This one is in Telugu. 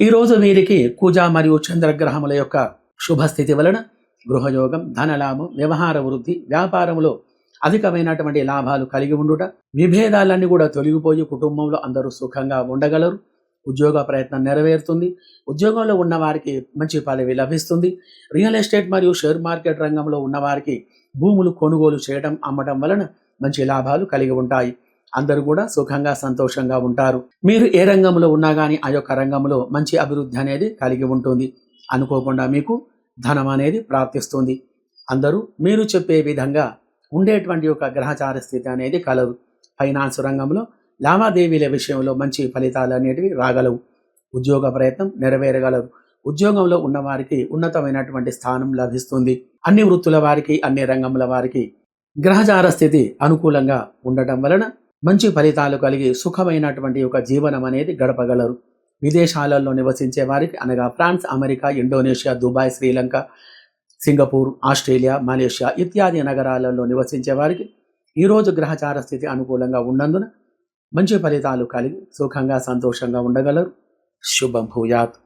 ఈరోజు వీరికి కూజ మరియు చంద్రగ్రహముల యొక్క శుభస్థితి వలన గృహయోగం ధనలాభం వ్యవహార వృద్ధి వ్యాపారంలో అధికమైనటువంటి లాభాలు కలిగి ఉండుట విభేదాలన్నీ కూడా తొలగిపోయి కుటుంబంలో అందరూ సుఖంగా ఉండగలరు. ఉద్యోగ ప్రయత్నం నెరవేరుతుంది. ఉద్యోగంలో ఉన్న వారికి మంచి పదవి లభిస్తుంది. రియల్ ఎస్టేట్ మరియు షేర్ మార్కెట్ రంగంలో ఉన్నవారికి భూములు కొనుగోలు చేయడం అమ్మడం వలన మంచి లాభాలు కలిగి ఉంటాయి. అందరూ కూడా సుఖంగా సంతోషంగా ఉంటారు. మీరు ఏ రంగంలో ఉన్నా కానీ ఆ యొక్క రంగంలో మంచి అభివృద్ధి అనేది కలిగి ఉంటుంది. అనుకోకుండా మీకు ధనం అనేది ప్రాప్తిస్తుంది. అందరూ మీరు చెప్పే విధంగా ఉండేటువంటి ఒక గ్రహచార స్థితి అనేది కలదు. ఫైనాన్స్ రంగంలో లావాదేవీల విషయంలో మంచి ఫలితాలు అనేటివి రాగలవు. ఉద్యోగ ప్రయత్నం నెరవేరగలదు. ఉద్యోగంలో ఉన్నవారికి ఉన్నతమైనటువంటి స్థానం లభిస్తుంది. అన్ని వృత్తుల వారికి అన్ని రంగముల వారికి గ్రహచార స్థితి అనుకూలంగా ఉండటం వలన మంచి ఫలితాలు కలిగి సుఖమైనటువంటి ఒక జీవనం అనేది గడపగలరు. విదేశాలలో నివసించే వారికి అనగా France America Indonesia Dubai Sri Lanka Singapore Australia Malaysia ఇత్యాది నగరాలలో నివసించే వారికి ఈరోజు గ్రహచార స్థితి అనుకూలంగా ఉన్నందున మంచి ఫలితాలు కలిగి సుఖంగా సంతోషంగా ఉండగలరు. శుభం భూయాత్.